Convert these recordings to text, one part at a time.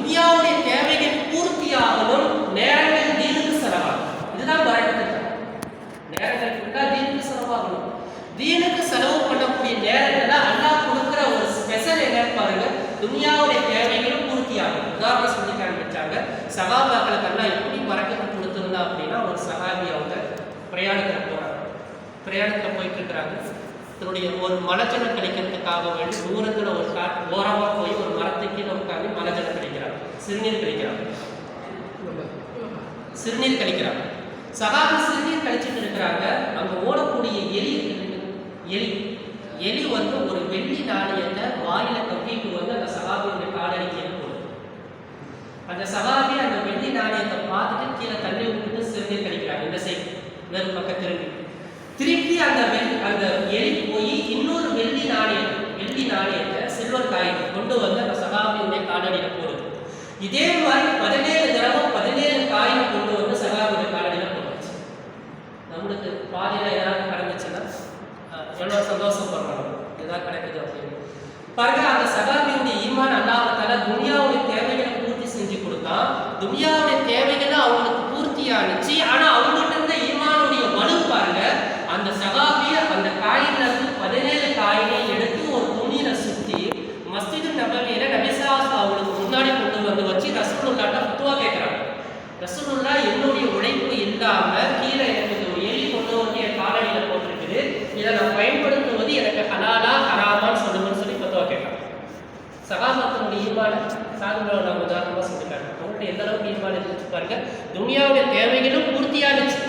இந்தியாவுடைய தேவைகள் பூர்த்தியாகணும் நேரங்கள் தீனுக்கு செலவாகும் இதுதான் பரக்கத்து நேரங்கள் ஃபுல்லா தீனுக்கு செலவாகணும். தீனுக்கு செலவு பண்ணக்கூடிய நேரத்துல அல்லாஹ் கொடுக்குற ஒரு ஸ்பெஷல் என்னன்னு பாருங்க துன்யாவுடைய தேவைகளும் பூர்த்தியாகும் உதாரணம் சொல்லி காண்பிச்சாங்க. சகாபாக்களுக்கு அண்ணா எப்படி பறக்கத்து கொடுத்துருந்தா அப்படின்னா ஒரு சகாபி அவங்க பிரயாணத்தில் போறாங்க. பிரயாணத்தில் போயிட்டு இருக்கிறாங்க. தன்னுடைய ஒரு மலஜலம் கிடைக்கிறதுக்காக வேண்டி தூரத்தில் ஒரு கா ஓரமாக போய் ஒரு மரத்துக்கு உட்காந்து மலஜலம் கிடைக்கிறார். சிறுநீர் கிடைக்கிறாங்க சிறுநீர் கழிக்கிறாங்க சகாபி சிறுநீர் கழிச்சிட்டு இருக்கிறாங்க. அங்கே ஓடக்கூடிய எலி எலி எலி வந்து ஒரு வெள்ளி நாணயத்தை வாயில கட்டிட்டு வந்து அந்த சகாபியுடைய காலடிக்கு போடுது. அந்த சகாபி அந்த வெள்ளி நாணயத்தை பார்த்துட்டு கீழே தண்ணி விட்டுட்டு சிறுநீர் கழிக்கிறாங்க இந்த சைடு வேறு பக்கம் திரும்பி திருப்பி அந்த வெள்ளி அந்த எலி போய் இன்னொரு வெள்ளி நாணயம் வெள்ளி நாணயத்தை சில்வர் காயின் கொண்டு வந்து அந்த சகாபியுடைய காலடியில போடுது. இதே மாதிரி பதினேழு தடவை பதினேழு காயினை கொண்டு வந்து சகாபியுடைய காலடியில போட்டுச்சு நம்மளுக்கு பாதையில் ஏதாவது கிடந்துச்சுன்னா எவ்வளோ சந்தோஷப்படுறோம். ஏதாவது கிடைக்குது அப்படின்னு. பாருங்க அந்த சகாபியுடைய ஈமான் அல்லாஹால துனியாவுடைய தேவைகளை பூர்த்தி செஞ்சு கொடுத்தான். துனியாவுடைய தேவைகளை அவங்களுக்கு பூர்த்தியானுச்சு. ஆனால் ஆனா அவங்கள்ட்ட இருந்த ஈமானுடைய வலு பாருங்க அந்த சகாபிய அந்த காயின்ல இருந்து பதினேழு காயினை எடுத்து ஒரு துணியில சுத்தி மஸ்ஜிது நபவியில நபிசாஸ் அவங்களுக்கு முன்னாடி கொண்டு வச்சு ரசூலுல்லாட்ட ஃபத்துவா கேட்குறாங்க ரசூலுல்லா என்னுடைய உழைப்பு இல்லாமல் கீழே எனக்கு ஒரு எலி கொண்டு வந்து என் காலடியில் போட்டிருக்குது. இதை நான் பயன்படுத்துவது எனக்கு ஹலாலா ஹராமான்னு சொல்லுங்கன்னு சொல்லி ஃபத்துவா கேட்குறாங்க சகாபாத்தினுடைய ஈமான் சாதுகளை நான் உதாரணமாக சொல்லிட்டாங்க அவங்களுடைய எந்த அளவுக்கு ஈமான் இருந்துச்சு பாருங்க. துனியாவுடைய தேவைகளும் பூர்த்தியானுச்சு.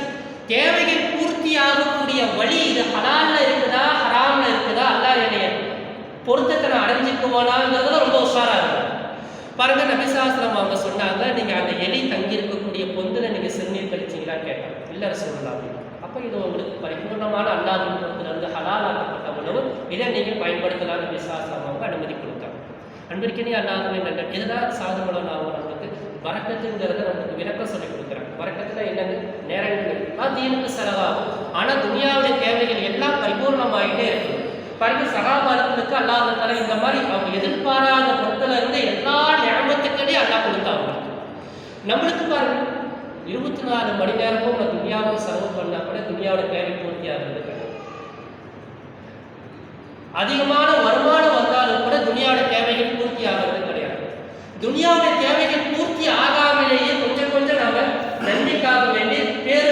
தேவைகள் பூர்த்தியாகக்கூடிய வழி இது ஹலாலில் இருக்குதா ஹராமில் இருக்குதா? அல்லா என்னைய பொருத்தத்தை நான் அடைஞ்சுக்குவானாங்கிறதுல ரொம்ப உஷாராக இருக்கும் பாருங்க நபிசாஸ்திரம் அவங்க சொன்னாங்க நீங்க அந்த எலி தங்கி இருக்கக்கூடிய பொந்துல நீங்க சிறுநீர் கழிச்சீங்களா கேட்டாங்க. இல்ல சொல்லலாம் அப்ப இது உங்களுக்கு பரிபூர்ணமான அல்லாஹின் புறத்துல இருந்து ஹலால் உணவு. இதை நீங்க பயன்படுத்தலாம் நபிசாஸ்திரம் அவங்க அனுமதி கொடுத்தாங்க. அன்பிற்கனே அல்லாதவை நல்ல இதுதான் சாதனை நமக்கு வரக்கத்துங்கிறத நமக்கு விளக்கம் சொல்லி கொடுக்குறாங்க. வரக்கத்துல என்னங்க நேரங்கள். தீனுக்கு செலவாகும். ஆனா துனியாவுடைய தேவைகள் எல்லாம் பரிபூர்ணமாயிட்டே இருக்கு. பாருங்க சகாபாரத்துக்கு அல்லாஹால இந்த மாதிரி அவங்க எதிர்பாராத பொருட்கள் இருந்து எல்லா ஞாபகத்துக்கடி அல்லாஹ் கொடுத்தாங்க நம்மளுக்கு பாருங்க இருபத்தி நாலு மணி நேரமும் நம்ம துனியாவும் செலவு பண்ணா கூட துனியாவோட தேவை பூர்த்தி ஆகுறது அதிகமான வருமானம் வந்தாலும் கூட துனியாவோட தேவைகள் பூர்த்தி ஆகிறது கிடையாது. துனியாவுடைய தேவைகள் பூர்த்தி ஆகாமலேயே கொஞ்சம் கொஞ்சம் நாம நன்மைக்காக வேண்டி பேரு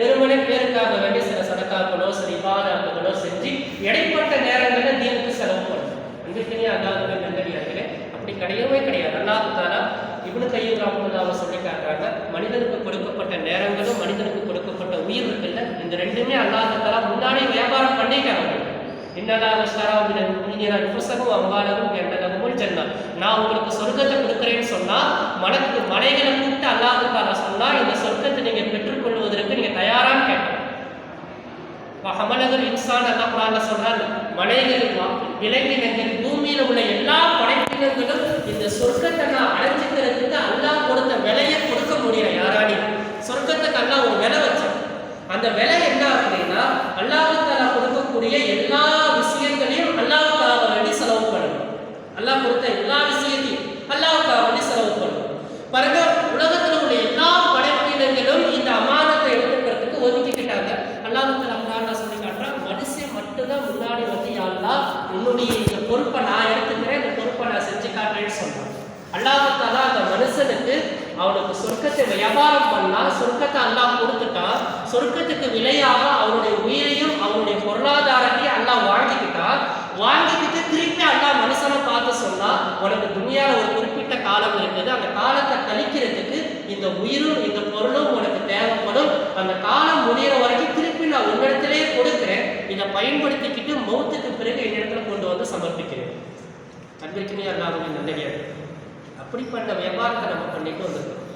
வெறுமனே பேருக்காக வேண்டி சில சதக்காக்களோ சில இபாதாக்களோ செஞ்சு இடைப்பட்ட நேரங்களில் தீனுக்கு செலவு பண்ணும் அன்றைக்கினே அல்லாதவே நல்லடியார்களே அப்படி கிடையவே கிடையாது அல்லாஹ் தாலா இவனு கையில் ராமதாவை சொல்லி காட்டுறாங்க மனிதனுக்கு கொடுக்கப்பட்ட நேரங்களும் மனிதனுக்கு கொடுக்கப்பட்ட உயிர் இருக்குல்ல இந்த ரெண்டுமே அல்லாஹ் தாலா முன்னாடி வியாபாரம் பண்ணிக்கிறாங்க இன்னலாக ஷராபின முனியன புசகம் அம்பாலகம் எண்ணலகமும் ஜன்னா நான் உங்களுக்கு சொர்க்கத்தை கொடுக்குறேன்னு சொன்னா மனத்துக்கு மனைகளை கூப்பிட்டு அல்லாஹ் தாலா சொன்னா இந்த சொர்க்கத்தை நீங்க பெற்றுக்கொள்வதற்கு நீங்க தயாரான்னு கேட்டோம். ஹமலகர் இன்சான் அல்லா குரான்ல சொல்றாங்க மலைகள் விலங்கினங்கள் பூமியில உள்ள எல்லா படைப்பினங்களும் இந்த சொர்க்கத்தை நான் அடைஞ்சுக்கிறதுக்கு அல்லாஹ் கொடுத்த விலையை கொடுக்க முடியல யாராலையும். சொர்க்கத்துக்கு அல்லாஹ் ஒரு விலை வச்சான். அந்த விலை என்ன அப்படின்னா அல்லாஹ் கொடுக்கக்கூடிய எல்லா விஷயங்களையும் அல்லாவுக்காக வேண்டி செலவு பண்ணணும். அல்லாஹ் கொடுத்த எல்லா விஷயத்தையும் அல்லாவுக்காக வேண்டி செலவு பண்ணணும். பாருங்க உலகத்துல உள்ள எல்லா படைப்பினங்களும் இந்த அமானத்தை எடுத்துக்கிறதுக்கு ஒதுக்கிக்கிட்டாங்க அல்லாஹுக்கால அல்லாஹ் சொல்லி காட்டுறான் மனுஷன் மட்டும்தான் முன்னாடி வந்து யாருலா உன்னுடைய இந்த பொறுப்பை நான் எடுத்துக்கிறேன் இந்த பொறுப்பை நான் செஞ்சு காட்டுறேன்னு சொல்றான் அல்லாஹால அந்த மனுஷனுக்கு அவனுக்கு சொர்க்கத்தை வியாபாரம் பண்ணா சொர்க்கத்தை அல்லாஹ் கொடுத்துட்டான். சொர்க்கத்துக்கு விலையாக அவனுடைய உயிரையும் அவனுடைய பொருளாதாரத்தையும் அல்லாஹ் வாங்கிக்கிட்டான். வாங்கிக்கிட்டு திருப்பி அல்லாஹ் மனுஷனை பார்த்து சொன்னா உனக்கு துணியால ஒரு குறிப்பிட்ட காலம் இருக்குது. அந்த காலத்தை கழிக்கிறதுக்கு இந்த உயிரும் இந்த பொருளும் உனக்கு தேவைப்படும். அந்த காலம் முடியிற வரைக்கும் திருப்பி நான் உன்னிடத்திலே கொடுக்குறேன். இதை பயன்படுத்திக்கிட்டு மௌத்துக்கு பிறகு என்னிடத்துல கொண்டு வந்து சமர்ப்பிக்கிறேன். அன்பிற்குமே அல்லாதவங்க நல்லடியார் அப்படிப்பட்ட வியாபாரத்தை நம்ம பண்ணிட்டு வந்திருக்கோம்.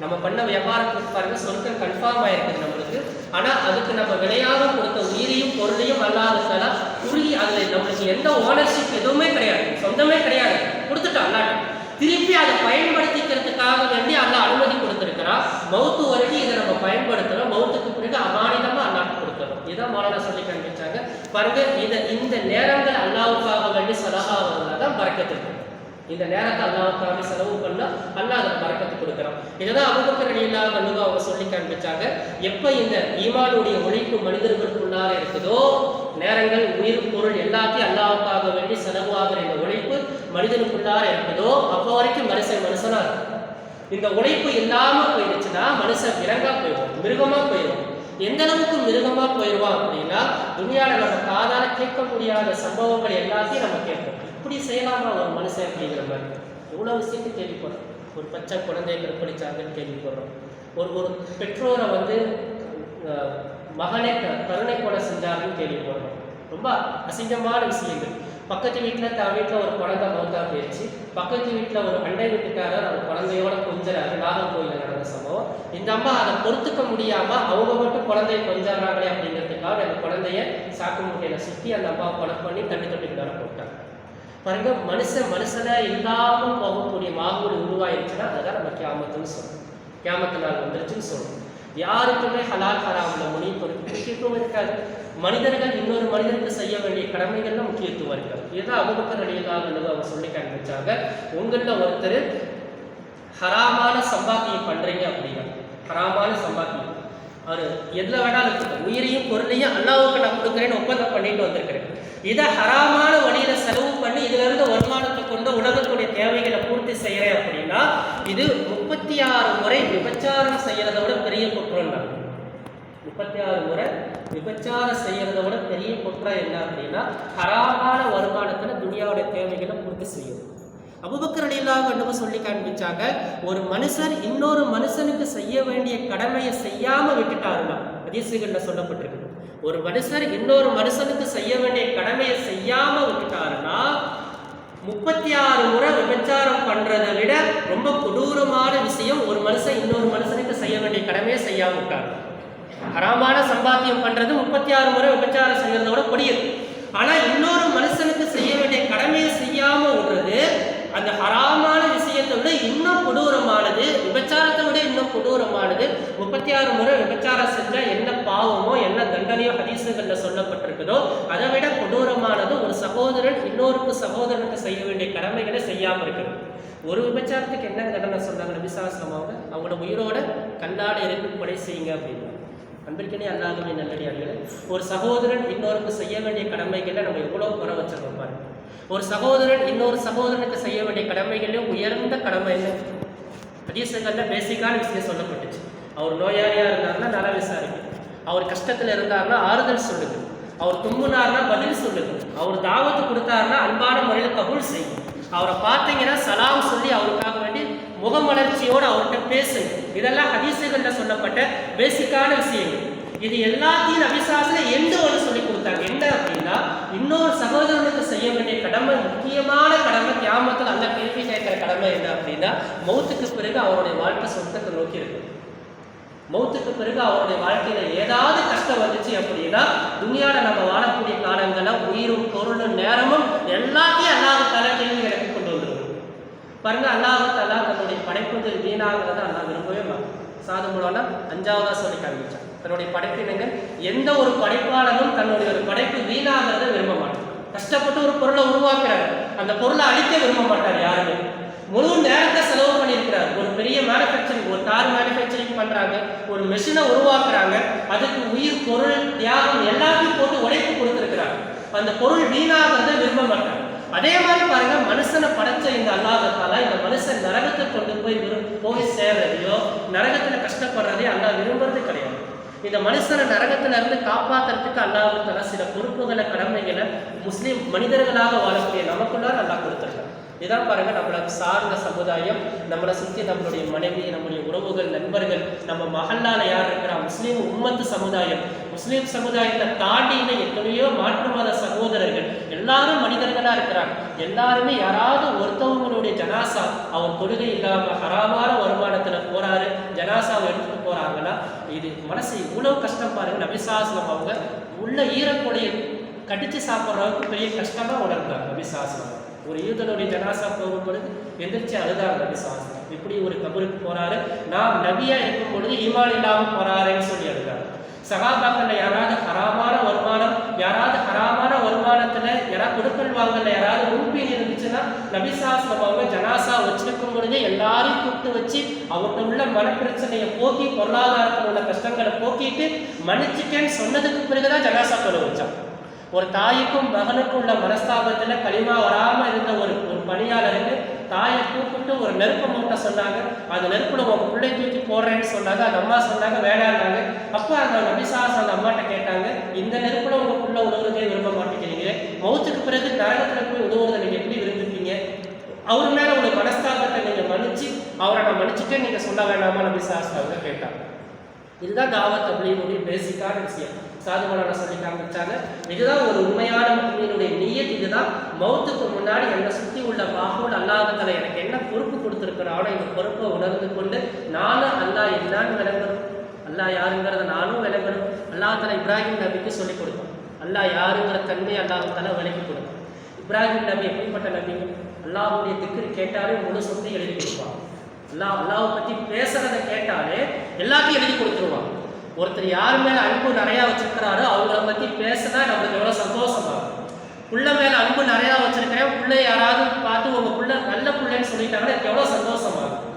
நம்ம பண்ண வியாபாரத்துக்கு பாருங்க சொர்க்கம் கன்ஃபார்ம் ஆயிருக்குது நம்மளுக்கு. ஆனா அதுக்கு நம்ம விலையாக கொடுத்த உயிரையும் பொருளையும் அல்லாததால உருகி அதுல நம்மளுக்கு எந்த ஓனர்ஷிப் எதுவுமே கிடையாது. சொந்தமே கிடையாது. கொடுத்துட்டோம் அல்லாட்ட. திருப்பி அதை பயன்படுத்திக்கிறதுக்காக வேண்டி அல்ல அனுமதி கொடுத்துருக்கிறா மௌத்து வரைக்கும் இதை நம்ம பயன்படுத்தணும் மௌத்துக்கு பிறகு அமானிதமா அல்லாட்டு கொடுக்கணும் இதான் மௌலானா சொல்லி காண்பிச்சாங்க. பாருங்க இதை இந்த நேரங்கள் அல்லாவுக்காக வேண்டி சலஹா தான் பறக்கத்துக்கு. இந்த நேரத்தை அல்லாவுக்காக செலவு பண்ணா அல்லாஹ் அதை பறக்கத்து கொடுக்குறான். இதுதான் அபுபக்கர் ரலியல்லாஹு அன்ஹு அவங்க சொல்லி காண்பிச்சாங்க. எப்ப இந்த ஈமானுடைய ஒழிப்பு மனிதர்களுக்குள்ளார இருக்குதோ நேரங்கள் உயிர் பொருள் எல்லாத்தையும் அல்லாவுக்காக வேண்டி செலவாகிற இந்த உழைப்பு மனிதனுக்குள்ளார இருக்குதோ அப்போ வரைக்கும் மனுஷன் மனுஷனா இருக்கும் இந்த உழைப்பு இல்லாம போயிடுச்சுன்னா மனுஷன் விலங்கா போயிடும் மிருகமா போயிடும் எந்த அளவுக்கு மிருகமா போயிடுவான் அப்படின்னா துணியால நம்ம காதால கேட்க முடியாத சம்பவங்கள் எல்லாத்தையும் நம்ம கேட்போம். இப்படி செய்யலாமா ஒரு மனுஷன் அப்படிங்கிற மாதிரி. எவ்வளோ விஷயத்தை கேள்விப்படுறோம் ஒரு பச்சை குழந்தையை கற்பழிச்சாங்கன்னு கேள்விப்படுறோம் ஒரு ஒரு பெற்றோரை வந்து மகனை கருணை கொலை செஞ்சாருன்னு கேள்விப்படுறோம் ரொம்ப அசிங்கமான விஷயங்கள். பக்கத்து வீட்டில் தான் வீட்டில் ஒரு குழந்தை மௌத்தா போயிடுச்சு பக்கத்து வீட்டில் ஒரு அண்டை வீட்டுக்காரர் அந்த குழந்தையோட கொஞ்சறாரு. நாகர்கோயிலில் நடந்த சம்பவம். இந்த அம்மா அதை பொறுத்துக்க முடியாமல் அவங்க மட்டும் குழந்தைய கொஞ்சறாங்களே அப்படிங்கிறதுக்காக அந்த குழந்தைய சாக்கு மூட்டையில சுற்றி அந்த அம்மாவை கொலை பண்ணி தண்ணி தொட்டிக்குள்ளார போட்டாங்க. பாருங்க மனுஷன் மனுஷனா இல்லாமல் போகக்கூடிய மாகூடு உருவாயிருச்சுன்னா அதுதான் நம்ம கியாமத்துன்னு சொல்றோம். கியாமத்து நாள் வந்துருச்சுன்னு சொல்றோம். யாருக்குமே ஹலால் ஹராமில் மொழி முக்கியத்துவம் இருக்காது. மனிதர்கள் இன்னொரு மனிதனுக்கு செய்ய வேண்டிய கடமைகள்ல முக்கியத்துவம் இருக்காது. இதுதான் அபுபக்கர் அடியதாக அவங்க சொல்லி காண்பிச்சாங்க. உங்களில் ஒருத்தர் ஹராமான சம்பாத்தியம் பண்றீங்க அப்படின்னா ஹராமான சம்பாத்தியம். அவர் எதில் வேணாலும் இருக்கட்டும். உயிரையும் பொருளையும் அல்லாவுக்கு நான் கொடுக்குறேன்னு ஒப்பந்தம் பண்ணிட்டு வந்திருக்கிறேன் இதை ஹராமான வழியில செலவு பண்ணி இதுல இருந்து வருமானத்தை கொண்டு உலகத்துடைய தேவைகளை பூர்த்தி செய்யறேன் அப்படின்னா இது முப்பத்தி ஆறு முறை விபச்சாரம் செய்கிறத விட பெரிய குற்றம் தான். முப்பத்தி ஆறு முறை விபச்சாரம் செய்கிறத விட பெரிய குற்றம் என்ன அப்படின்னா ஹராமான வருமானத்துல துனியாவுடைய தேவைகளை பூர்த்தி செய்யும் அபுபக்கர் அலிலாக என்னவோ சொல்லி காண்பிச்சாங்க ஒரு மனுஷர் இன்னொரு மனுஷனுக்கு செய்ய வேண்டிய கடமையை செய்யாம விட்டுட்டாருன்னா அதிசயங்கள்ல சொல்லப்பட்டிருக்கு ஒரு மனுஷர் இன்னொரு மனுஷனுக்கு செய்ய வேண்டிய கடமையை செய்யாம விட்டுட்டாருன்னா முப்பத்தி ஆறு முறை விபச்சாரம் பண்றதை விட ரொம்ப கொடூரமான விஷயம் ஒரு மனுஷன் இன்னொரு மனுஷனுக்கு செய்ய வேண்டிய கடமையை செய்யாம விட்டார். ஹராமான சம்பாத்தியம் பண்றது முப்பத்தி ஆறு முறை விபச்சாரம் செய்யறதோட கொடியது. ஆனா இன்னொரு மனுஷனுக்கு செய்ய வேண்டிய கடமையை செய்யாம விடுறது அந்த ஹராமான விஷயத்தை விட இன்னும் கொடூரமானது விபச்சாரத்தை விட இன்னும் கொடூரமானது. முப்பத்தி ஆறு முறை விபச்சாரம் செஞ்சால் என்ன பாவமோ என்ன தண்டனையோ ஹதீசுகளில் சொல்லப்பட்டிருக்குதோ அதை விட கொடூரமானது ஒரு சகோதரன் இன்னொருக்கு சகோதரனுக்கு செய்ய வேண்டிய கடமைகளை செய்யாமல் இருக்கிறது. ஒரு விபச்சாரத்துக்கு என்ன தண்டனை சொன்னாங்க நபிசாஸ்லம் அவங்க? அவங்களோட உயிரோட கண்ணாட இருந்து கொலை செய்யுங்க அப்படின்னு. அன்பிற்கனே அல்லாதவே நல்லடியார்களே ஒரு சகோதரன் இன்னொருக்கு செய்ய வேண்டிய கடமைகளை நம்ம எவ்வளோ குறை வச்சிருக்கோம் பாருங்க. ஒரு சகோதரன் இன்னொரு சகோதரனுக்கு செய்ய வேண்டிய கடமைகளிலும் உயர்ந்த கடமை என்ன? ஹதீசுகள்ல பேசிக்கான விஷயம் சொல்லப்பட்டுச்சு. அவர் நோயாளியா இருந்தாருன்னா நல விசாரிக்கும் அவர் கஷ்டத்துல இருந்தாருன்னா ஆறுதல் சொல்லுது அவர் தும்புனார்னா பதில் சொல்லுது அவர் தாவத்து கொடுத்தாருன்னா அன்பான முறையில் கபூல் செய்யும் அவரை பார்த்தீங்கன்னா சலாம் சொல்லி அவருக்காக வேண்டி முகமலர்ச்சியோடு அவர்கிட்ட பேசுங்க. இதெல்லாம் ஹதீசுகள்ல சொல்லப்பட்ட பேசிக்கான விஷயங்கள். இது எல்லாத்தையும் அபிசாசில் எந்த ஒன்று சொல்லி கொடுத்தாங்க? என்ன இன்னொரு சகோதரனுக்கு செய்ய வேண்டிய கடமை முக்கியமான கடமை கியாமத்தில் அந்த கேள்வி கேட்குற கடமை என்ன அப்படின்னா மௌத்துக்கு பிறகு அவருடைய வாழ்க்கை சொர்க்கத்தை நோக்கி இருக்கும் மௌத்துக்கு பிறகு அவருடைய வாழ்க்கையில ஏதாவது கஷ்டம் வந்துச்சு அப்படின்னா துணியால நம்ம வாழக்கூடிய காலங்கள உயிரும் பொருளும் நேரமும் எல்லாத்தையும் அல்லாஹால கேள்வி எனக்கு கொண்டு வந்துடும் பாருங்க அல்லாஹாலா தன்னுடைய படைப்புகள் வீணாகிறத அல்லாஹ் விரும்பவே மாட்டான். சாது மூலம்னா அஞ்சாவதா சொல்லி காண்பிச்சான். தன்னுடைய படைப்பினங்கள் எந்த ஒரு படைப்பாளனும் தன்னுடைய ஒரு படைப்பு வீணாகிறத விரும்ப மாட்டார் கஷ்டப்பட்டு ஒரு பொருளை உருவாக்குறாரு. அந்த பொருளை அழிக்க விரும்ப மாட்டார் யாருமே. முழு நேரத்தை செலவு பண்ணியிருக்கிறார். ஒரு பெரிய மேனுஃபேக்சரிங் ஒரு கார் மேனுஃபேக்சரிங் பண்றாங்க. ஒரு மெஷினை உருவாக்குறாங்க. அதுக்கு உயிர் பொருள் தியாகம் எல்லாத்தையும் போட்டு உழைப்பு கொடுத்துருக்கிறாங்க அந்த பொருள் வீணாகிறத விரும்ப மாட்டாங்க அதே மாதிரி பாருங்க மனுஷனை படைச்ச இந்த அல்லாதத்தால இந்த மனுஷன் நரகத்தை கொண்டு போய் விரும்ப போய் சேர்றதையோ நரகத்துல கஷ்டப்படுறதையோ அல்லாஹ் விரும்புறது கிடையாது. இந்த மனுஷனை நரகத்திலிருந்து இருந்து காப்பாத்துறதுக்கு அல்லாஹ் சில பொறுப்புகளை கடமைகளை முஸ்லீம் மனிதர்களாக வாழக்கூடிய நமக்குள்ளார நல்லா கொடுத்துருக்காங்க இதான் பாருங்க நம்மளை சார்ந்த சமுதாயம் நம்மளை சுற்றி நம்மளுடைய மனைவி நம்முடைய உறவுகள் நண்பர்கள் நம்ம மகளால் யார் இருக்கிறா? முஸ்லீம் உம்மத்து சமுதாயம். முஸ்லீம் சமுதாயத்தை தாண்டி எத்தனையோ மாற்றுவாத சகோதரர்கள் எல்லாரும் மனிதர்களாக இருக்கிறாங்க. எல்லாருமே யாராவது ஒருத்தவங்களுடைய ஜனாசா அவர் தொழுகை இல்லாமல் ஹராமான வருமானத்துல போறாரு ஜனாசாவை எடுத்துட்டு போறாங்கன்னா இது மனசு இவ்வளவு கஷ்டம் பாருங்க. நபிசாசனம் அவங்க உள்ள ஈரக்கொலையை கடிச்சு சாப்பிட்ற அளவுக்கு பெரிய கஷ்டமா உணர்ந்தாங்க நபிசாசனம் ஒரு யூதனுடைய ஜனாசா போகும் பொழுது எந்திரிச்சு அழுதாங்க நபிசாசனம் இப்படி ஒரு கபருக்கு போறாரு. நான் நபியா இருக்கும் பொழுது ஈமான் இல்லாமல் போறாருன்னு சொல்லி அழுதாங்க. சகாபாக்கள்ல யாராவது ஹராமான வருமானம் யாராவது ஹராமான வருமானத்துல யாராவது கொடுக்கல் வாங்கல யாராவது முன்பின் இருந்துச்சுன்னா நபிசாஸ்லம் அவங்க ஜனாசா வச்சிருக்கும் பொழுதே எல்லாரையும் கூப்பிட்டு வச்சு அவங்க உள்ள மனப்பிரச்சனையை போக்கி பொருளாதாரத்தில் உள்ள கஷ்டங்களை போக்கிட்டு மன்னிச்சுட்டேன்னு சொன்னதுக்கு பிறகுதான் ஜனாசா தொலை வச்சான். ஒரு தாய்க்கும் மகனுக்கும் உள்ள மனஸ்தாபத்தில் களிமா வராமல் இருந்த ஒரு ஒரு பணியாளருக்கு தாயை கூப்பிட்டு ஒரு நெருப்பு மூட்டை சொன்னாங்க. அந்த நெருப்புல உங்கள் பிள்ளை தூக்கி போடுறேன்னு சொன்னாங்க. அந்த அம்மா சொன்னாங்க வேணான்னாங்க அப்போ அந்த நபிசாஸ் அந்த அம்மாட்ட கேட்டாங்க இந்த நெருப்பில் உங்கள் புள்ள உழுவுறதே விரும்ப மாட்டேங்கிறீங்க. மௌத்துக்கு பிறகு நரகத்தில் போய் உழுவுறதை நீங்கள் எப்படி விரும்புவீங்க அவர் மேல ஒரு மனஸ்தாபத்தை நீங்கள் மன்னிச்சு அவரை நான் மன்னிச்சுட்டே நீங்கள் சொல்ல வேணாமா? நபிசாஸ் அவங்க கேட்டாங்க. இதுதான் தாவத் அப்படின்னுடைய பேசிக்கான விஷயம். சாதுமலான சொல்லி காமிச்சாங்க இதுதான் ஒரு உண்மையான முக்மீனுடைய நீயத். இதுதான் மௌத்துக்கு முன்னாடி என்னை சுத்தி உள்ள மாஹூல் அல்லாததுல எனக்கு என்ன பொறுப்பு கொடுத்துருக்கிறானோ இந்த பொறுப்பை உணர்ந்து கொண்டு நானும் அல்லாஹ் என்னன்னு விளங்கணும்? அல்லா யாருங்கிறத நானும் விளங்கணும். அல்லாஹ் இப்ராஹிம் நபிக்கு சொல்லிக் கொடுக்கும் அல்லாஹ் யாருங்கிற தன்மை அல்லாஹத்தால விளக்கி கொடுக்கும் இப்ராஹிம் நபி எப்படிப்பட்ட நபி? அல்லாஹுடைய திக்கு கேட்டாலே முழு சொத்தை எழுதி கொடுப்பான். அல்லாஹ் அல்லாஹ் பத்தி பேசுகிறத கேட்டாலே எல்லாத்தையும் எழுதி கொடுத்துருவான். ஒருத்தர் யார் மேல அன்பு நிறையா வச்சிருக்கிறாரோ அவங்கள பத்தி பேசினா நம்மளுக்கு எவ்வளவு சந்தோஷமா இருக்கும். புள்ள மேல அன்பு நிறையா வச்சிருக்கிறேன் பிள்ளை யாராவது பார்த்து உங்க புள்ள நல்ல பிள்ளைன்னு சொல்லிட்டாங்கன்னா எனக்கு எவ்வளவு சந்தோஷமா இருக்கும்.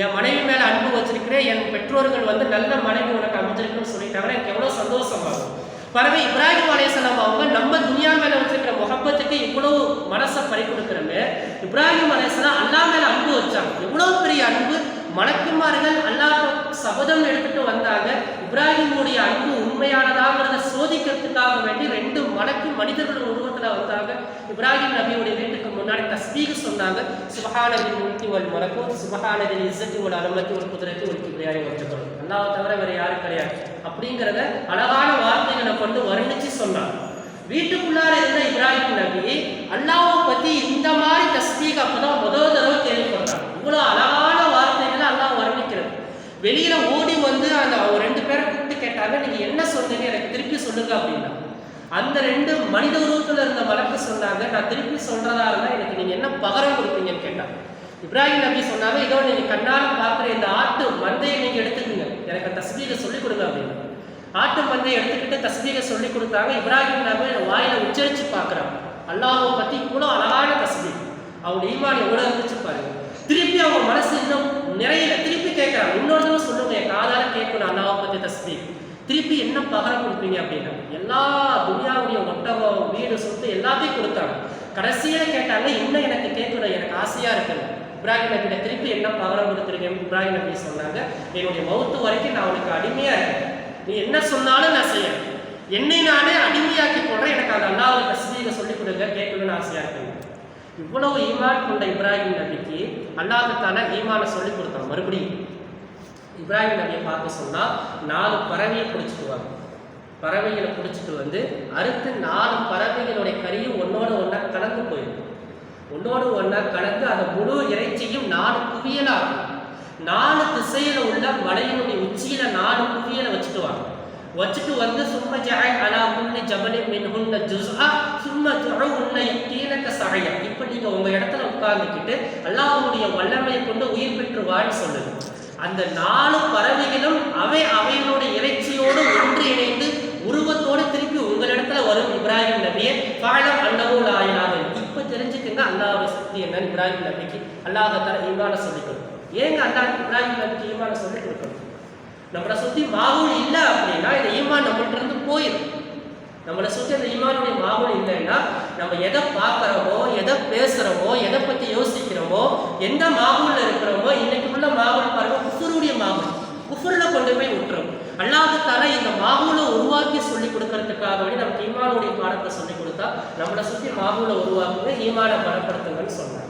என் மனைவி மேல அன்பு வச்சிருக்கிறேன் என் பெற்றோர்கள் வந்து நல்ல மனைவி உனக்கு அமைஞ்சிருக்குன்னு சொல்லிட்டாங்கன்னா எனக்கு எவ்வளவு சந்தோஷமா இருக்கும். இப்ராஹிம் அலைஹிஸ்ஸலாம் அவங்க நம்ம துனியா மேல வச்சிருக்கிற முகப்பத்துக்கு இவ்வளவு மனசை பறி கொடுக்கிறோமே இப்ராஹிம் அலைஹிஸ்ஸலாம் அல்லாஹ் மேல அன்பு வச்சாங்க எவ்வளவு பெரிய அன்பு மணக்குமார்கள் அல்லாஹ் சபதம் எடுத்துட்டு வந்தாங்க இப்ராஹிமுடைய அன்பு உண்மையானதாங்கிறத சோதிக்கிறதுக்காக வேண்டி ரெண்டு மலக்கு மனிதர்கள் உருவத்துல வந்தாங்க. இப்ராஹிம் நபியுடைய வீட்டுக்கு முன்னாடி தஸ்பீக சொன்னாங்க. சுபஹானதின் முல்கி ஒரு மலக்கும் சுபஹானதின் இஸ்ஸத்தி ஒரு அனுமதி ஒரு குதிரத்தி ஒரு கிபிரியாய் வச்சுக்கணும் அல்லாவை தவிர வேற யாரும் கிடையாது. அப்படிங்கிறத அழகான வார்த்தைகளை கொண்டு வர்ணிச்சு சொன்னாங்க வீட்டுக்குள்ளார இருந்த இப்ராஹிம் நபி அல்லாவை பத்தி இந்த மாதிரி தஸ்பீக் அப்பதான் முதல் தடவை கேள்விப்படுறாங்க இவ்வளவு அழகான வார்த்தைகளை அல்லாஹ் வர்ணிக்கிறது வெளியில ஊர் வந்து அந்த அவங்க ரெண்டு பேரை கூப்பிட்டு கேட்டாங்க நீங்க என்ன சொன்னீங்க எனக்கு திருப்பி சொல்லுங்க அப்படின்னா. அந்த ரெண்டு மனித உருவத்துல இருந்த மலக்கு சொன்னாங்க. நான் திருப்பி சொல்றதா இருந்தா எனக்கு நீங்க என்ன பகரம் கொடுப்பீங்கன்னு கேட்டாங்க இப்ராஹிம் நபி சொன்னாங்க இதோ நீங்க கண்ணால பார்க்குற இந்த ஆட்டு மந்தையை நீங்க எடுத்துக்கங்க. எனக்கு அந்த சொல்லிக் கொடுங்க அப்படின்னு. ஆட்டு மந்தையை எடுத்துக்கிட்டு தஸ்பீகை சொல்லி கொடுத்தாங்க. இப்ராஹிம் நபி வாயில உச்சரிச்சு பார்க்கறாங்க அல்லாஹை பத்தி இவ்வளோ அழகான தஸ்பீக். அவங்க ஈமான் எவ்வளவு இருந்துச்சு பாருங்க. திருப்பி அவங்க மனசு இன்னும் நிறைய திருப்பி கேட்கறாங்க. இன்னொரு தடவை சொல்லுங்க என் காதால கேட்கணும் அல்லாவை பத்தி தஸ்பீக் திருப்பி என்ன பகரம் கொடுப்பீங்க அப்படின்னா எல்லா துனியாவுடைய ஒட்டகம் வீடு சொத்து எல்லாத்தையும் கொடுத்தாங்க. கடைசியாக கேட்டாங்க இன்னும் எனக்கு கேட்கணும் எனக்கு ஆசையா இருக்குது. இப்ராஹிம் நபியிட திருப்பி என்ன பகரம் கொடுத்துருக்கேன் இப்ராஹிம் நபி சொன்னாங்க. என்னுடைய மௌத்து வரைக்கும் நான் உனக்கு அடிமையா இருக்கேன். நீ என்ன சொன்னாலும் நான் செய்யறேன். என்னை நானே அடிமையாக்கி போடுறேன் எனக்கு அந்த அல்லாஹ் தஸ்மீக சொல்லிக் கொடுங்க கேட்கணும்னு ஆசையா இருக்குங்க இவ்வளவு ஈமான் கொண்ட இப்ராஹிம் நபிக்கு அல்லாஹுக்கான ஈமான சொல்லிக் கொடுத்தான். மறுபடியும் இப்ராஹிம் நபியை பார்க்க சொன்னால் நாலு பறவையை பிடிச்சிக்குவாங்க. பறவைகளை பிடிச்சிட்டு வந்து அறுத்து நாலு பறவைகளுடைய கறியும் ஒன்னோட ஒன்றா கலந்து போயிடும். ஒன்னோடு ஒன்றா கலந்து அந்த முழு இறைச்சியும் நாலு குவியலாகும் நாலு திசையில உள்ள மலையினுடைய உச்சியில நாலு குவியலை வச்சுட்டு வாங்க வச்சுட்டு வந்து சும்ம ஜாய் அலா குல்லி ஜபலி மின்ஹுன்ன ஜுஸ்ஆ சும்ம துஉன்ன கீழக்க சஹய இப்போ நீங்க உங்க இடத்துல உட்கார்ந்துக்கிட்டு அல்லாஹ்வுடைய வல்லமையை கொண்டு உயிர் பெற்றுவான்னு சொல்லுங்க. அந்த நாலு பறவைகளும் அவை அவையோட இறைச்சியோடு ஒன்று இணைந்து உருவத்தோடு திருப்பி உங்களிடத்துல வரும் இப்ராஹிம் நபியை. பாலம் அண்டவும் ஆயினாக இப்ப தெரிஞ்சுக்கங்க அல்லாஹ்வுடைய சக்தி என்னன்னு இப்ராஹிம் நபிக்கு. அல்லாத தர ஈமான சொல்லிக் ஏங்க அல்லா இப்ராஹிம் நபிக்கு ஈமான சொல்லிக் கொடுக்கணும்? நம்மளை சுத்தி மாவுல் இல்லை அப்படின்னா இந்த ஈமான் நம்மள்ட்ட இருந்து போயிடும் நம்மளை சுற்றி அந்த ஈமானுடைய மாவுல் இல்லைன்னா நம்ம எதை பார்க்குறோமோ எதை பேசுகிறோமோ எதை பற்றி யோசிக்கிறோமோ எந்த மாவுல்ல இருக்கிறோமோ இன்னைக்கு உள்ள மாவுல் பாருங்க குஃபருடைய மாவுல் குஃபர்ல கொண்டு போய் விட்டுரும் அல்லாஹால இந்த மாவுல உருவாக்கி சொல்லி கொடுக்கறதுக்காக வேண்டி நமக்கு ஈமானுடைய பாடத்தை சொல்லி கொடுத்தா நம்மளை சுற்றி மாமூலை உருவாக்குங்க ஈமானை பலப்படுத்துங்கன்னு சொன்னாங்க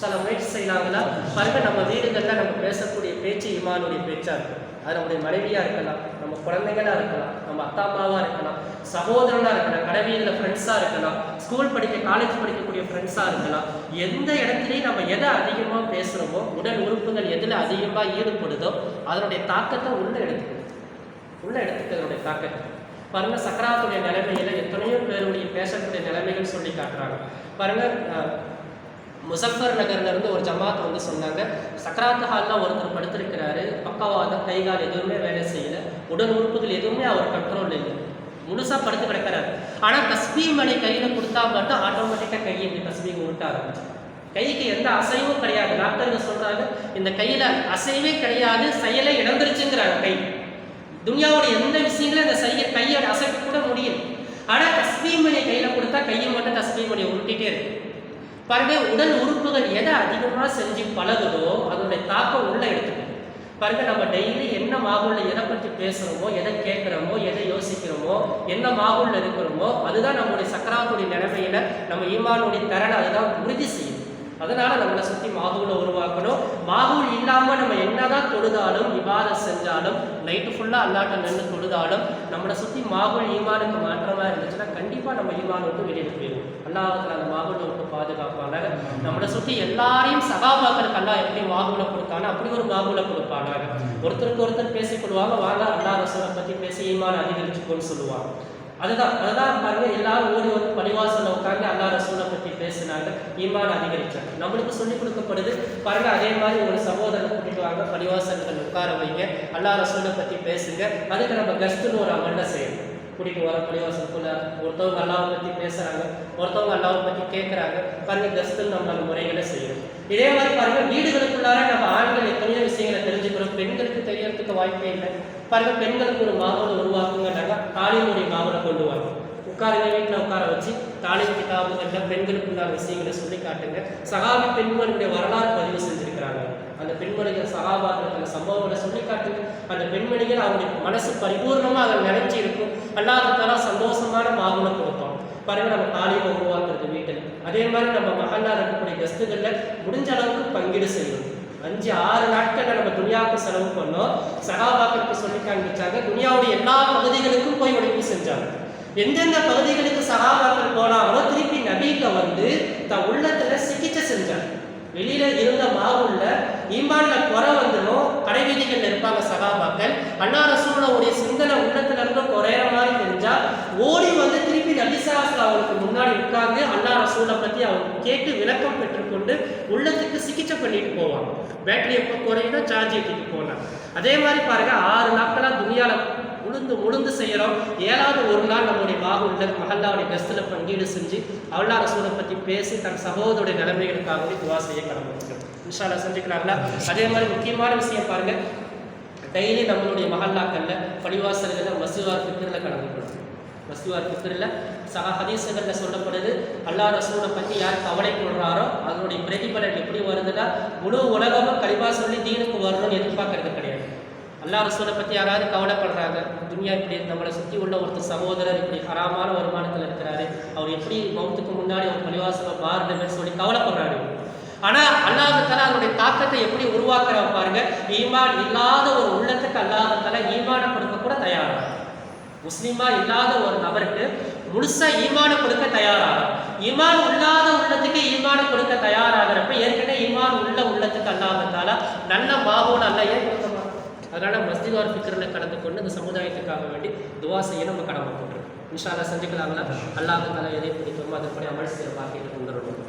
சில முயற்சி செய்யலாங்களா? பாருங்க நம்ம வீடுகளில் நம்ம பேசக்கூடிய பேச்சு ஈமானுடைய பேச்சாக இருக்கும். அது நம்முடைய மனைவியாக இருக்கலாம் நம்ம குழந்தைங்களாக இருக்கலாம் நம்ம அத்தா அம்மாவாக இருக்கலாம் சகோதரனாக இருக்கலாம் கடைவீதியில் ஃப்ரெண்ட்ஸாக இருக்கலாம் ஸ்கூல் படிக்க காலேஜ் படிக்கக்கூடிய ஃப்ரெண்ட்ஸாக இருக்கலாம் எந்த இடத்துலையும் நம்ம எதை அதிகமாக பேசுகிறோமோ உடல் உறுப்புகள் எதில் அதிகமாக ஈடுபடுதோ அதனுடைய தாக்கத்தை உள்ள எடுத்துக்கணும். உள்ள எடுத்துக்கிறதுடைய தாக்கத்தை. பாருங்க சக்கராத்துடைய நிலைமையில எத்தனையோ பேருடைய பேசக்கூடிய நிலைமைகள் சொல்லி காட்டுறாங்க. பாருங்க முசஃபர் நகர்ல இருந்து ஒரு ஜமாத் வந்து சொன்னாங்க. சக்கராத்து ஹாலில் ஒருத்தர் படுத்திருக்கிறாரு. பக்கவாதம் கை கால் எதுவுமே வேலை செய்யல. உடல் உறுப்புகள் எதுவுமே அவர் கண்ட்ரோல் இல்லை. முழுசா படுத்து கிடக்கிறாரு. ஆனால் தஸ்பீ மணி கையில் கொடுத்தா மட்டும் ஆட்டோமேட்டிக்காக கையை இப்படி தஸ்பீ உருட்ட ஆரம்பிச்சு கைக்கு எந்த அசைவும் கிடையாது. டாக்டருங்க சொல்கிறாங்க இந்த கையில் அசைவே கிடையாது. செயலை இழந்துருச்சுங்கிறாங்க கை. துனியாவோட எந்த விஷயங்களும் இந்த செய்ய கையை அசைக்க கூட முடியும் ஆனால் தஸ்பீ மணி கையில் கொடுத்தா கையை மட்டும் தஸ்பீ மணி உருட்டிகிட்டே இருக்கு. பாருங்க உடல் உறுப்புகள் எதை அதிகமாக செஞ்சு பழகுதோ அதனுடைய தாக்கம் உள்ள எடுத்துக்கணும் பாருங்க நம்ம டெய்லி என்ன மாகுள்ள எதை பற்றி பேசுகிறோமோ எதை கேட்குறோமோ எதை யோசிக்கிறோமோ என்ன மாகுள்ள இருக்கிறோமோ அதுதான் நம்மளுடைய சக்கராத்துடைய நிலைமையில நம்ம ஈமானுடைய திறனை அதுதான் உறுதி செய்யும். அதனால நம்மளை சுற்றி மாகுல உருவாக்கணும். மாகுல் இல்லாம நம்ம என்னதான் தொழுதாலும் விவாதம் செஞ்சாலும் நைட்டு ஃபுல்லா அல்லாட்ட நின்று தொழுதாலும் நம்மளை சுற்றி மாகுல் ஈமானுக்கு மாற்றமா இருந்துச்சுன்னா கண்டிப்பா நம்ம ஈமான் விட்டு வெளியில போயிடும் அல்லாஹத்துல அந்த மாகுல விட்டு பாதுகாப்பானாக. நம்மளை சுற்றி எல்லாரையும் சகாபாக்களுக்கு அல்லா எப்படி மாகுல கொடுத்தானோ அப்படி ஒரு மாகுல கொடுப்பானாக. ஒருத்தருக்கு ஒருத்தர் பேசிக்கொள்வாங்க வாங்க அல்லா ரசூலை பத்தி பேசி ஈமான் அதிகரிச்சுக்கோன்னு சொல்லுவாங்க. அதுதான் அதுதான் பாருங்க எல்லாரும் ஓடி வந்து பணிவாசல உட்காந்து அல்லாஹ் ரசூலை பத்தி பேசினாங்க ஈமான் அதிகரிச்சாங்க. நம்மளுக்கு சொல்லி கொடுக்கப்படுது பாருங்க அதே மாதிரி ஒரு சகோதரர் கூட்டிட்டு வாங்க பணிவாசல்கள் உட்கார வைங்க அல்லாஹ் ரசூலை பத்தி பேசுங்க அதுக்கு நம்ம கஸ்ட்டுன்னு ஒரு அமல்ல செய்யணும். கூட்டிட்டு வர பள்ளிவாசலுக்குள்ள ஒருத்தவங்க அல்லாவை பத்தி பேசுறாங்க ஒருத்தவங்க அல்லாவை பத்தி கேட்கறாங்க பாருங்க கஸ்தல் நம்ம நம்ம முறைகளை செய்யணும். இதே மாதிரி பாருங்க வீடுகளுக்குள்ளார நம்ம ஆண்கள் எத்தனையோ விஷயங்களை தெரிஞ்சுக்கிறோம். பெண்களுக்கு தெரியறதுக்கு வாய்ப்பே இல்லை. பாருங்க பெண்களுக்கு ஒரு மாவட்டம் உருவாக்குங்கன்னாங்க தாலிமுறை மாவட்டம் கொண்டு வரணும். உட்காருங்க வீட்டில் உட்கார வச்சு தாலிம் கிதாபுகளில் பெண்களுக்குள்ளான விஷயங்களை சொல்லி காட்டுங்க. சகாபி பெண்மணியுடைய வரலாறு பதிவு செஞ்சிருக்கிறாங்க. அந்த பெண்மணிகள் சகாபாக்கள் சம்பவங்களை சொல்லி காட்டுங்க. அந்த பெண்மணிகள் அவங்களுடைய மனசு பரிபூர்ணமாக அதை நினைச்சு இருக்கும் அல்லாஹால சந்தோஷமான மாகுணம் கொடுப்போம் பாருங்க நம்ம தாலியை உருவாக்குறது வீட்டில். அதே மாதிரி நம்ம மகல்லா இருக்கக்கூடிய கஸ்துகளில் முடிஞ்ச அளவுக்கு பங்கீடு செய்யணும். அஞ்சு ஆறு நாட்கள்ல நம்ம துனியாவுக்கு செலவு பண்ணோம். சகாபாக்களுக்கு சொல்லி காண்பிச்சாங்க துனியாவுடைய எல்லா பகுதிகளுக்கும் போய் உழைப்பு செஞ்சாங்க. எந்தெந்த பகுதிகளுக்கு சகாபாக்கள் போனாங்களோ திருப்பி நபீக்க வந்து தன் உள்ளத்துல சிகிச்சை செஞ்சார் வெளியில இருந்த மாவுள்ள ஈமான்ல குறை வந்துடும் கடைவீதிகள் இருப்பாங்க சகாபாக்கள். அண்ணா ரசூலுடைய சிந்தனை உள்ளத்துல இருந்து குறையிற மாதிரி தெரிஞ்சா ஓடி வந்து திருப்பி நபிசாஸ்ல அவருக்கு முன்னாடி உட்கார்ந்து அண்ணா ரசூலை பத்தி அவங்க கேட்டு விளக்கம் பெற்றுக்கொண்டு உள்ளத்துக்கு சிகிச்சை பண்ணிட்டு போவாங்க. பேட்டரி எப்போ குறையுதோ சார்ஜ் ஏற்றிட்டு போனாங்க அதே மாதிரி பாருங்க ஆறு நாட்களா துணியால உளுந்து உளுந்து செய்கிறோம். ஏழாவது ஒரு நாள் நம்முடைய மாகுள்ள மஹல்லாவுடைய கஸ்தில் பங்கீடு செஞ்சு அவ்வளா ரசூலை பற்றி பேசி தன் சகோதரருடைய நிலைமைகளுக்காகவே துவா செய்ய கடமைக்கிறோம் இன்ஷால்லா செஞ்சுக்கலாங்களா? அதே மாதிரி முக்கியமான விஷயம் பாருங்க. டெய்லி நம்மளுடைய மஹல்லாக்கள்ல பழிவாசல்களில் மசிவார் பித்திரில் கடமைப்படும். மசிவார் பித்திரில் சக ஹதீசுகளில் சொல்லப்படுது அல்லாஹ் ரசூலை பற்றி யார் கவலை அதனுடைய பிரதிபலன் எப்படி வருதுன்னா முழு உலகமும் கலிமா சொல்லி தீனுக்கு வரணும்னு எதிர்பார்க்கறது கிடையாது. அல்லா ரசூலை பற்றி யாராவது கவலைப்படுறாங்க? துனியா இப்படி நம்மளை சுற்றி உள்ள ஒருத்தர் சகோதரர் இப்படி ஹராமான வருமானத்தில் இருக்கிறாரு. அவர் எப்படி மௌத்துக்கு முன்னாடி ஒரு பழிவாசல பாருன்னு சொல்லி கவலைப்படுறாரு. ஆனா அல்லாஹத்தால அதனுடைய தாக்கத்தை எப்படி உருவாக்குறவங்க பாருங்க. ஈமான் இல்லாத ஒரு உள்ளத்துக்கு அல்லாஹத்தால ஈமான கொடுக்க கூட தயாராகும் முஸ்லீமா இல்லாத ஒரு நபருக்கு முழுசா ஈமான கொடுக்க தயாராகும் ஈமான் இல்லாத உள்ளத்துக்கு ஈமான கொடுக்க தயாராகிறப்ப ஏற்கனவே ஈமான் உள்ள உள்ளத்துக்கு அல்லாஹத்தால நல்ல மாவோன் அல்ல ஏன் அதனால் மாட்டோம் அதனால மஸ்திவார் ஃபிக்ரில் கலந்து கொண்டு இந்த சமுதாயத்துக்காக வேண்டி துவா செய்ய நம்ம கடமை போட்டுருக்கோம். இன்ஷால்லா செஞ்சுக்கலாங்களா அல்லாஹ் தலா எதை பிடிக்குமோ அதன்படி அமல் செய்ய பாக்கிட்டு வந்துடணும்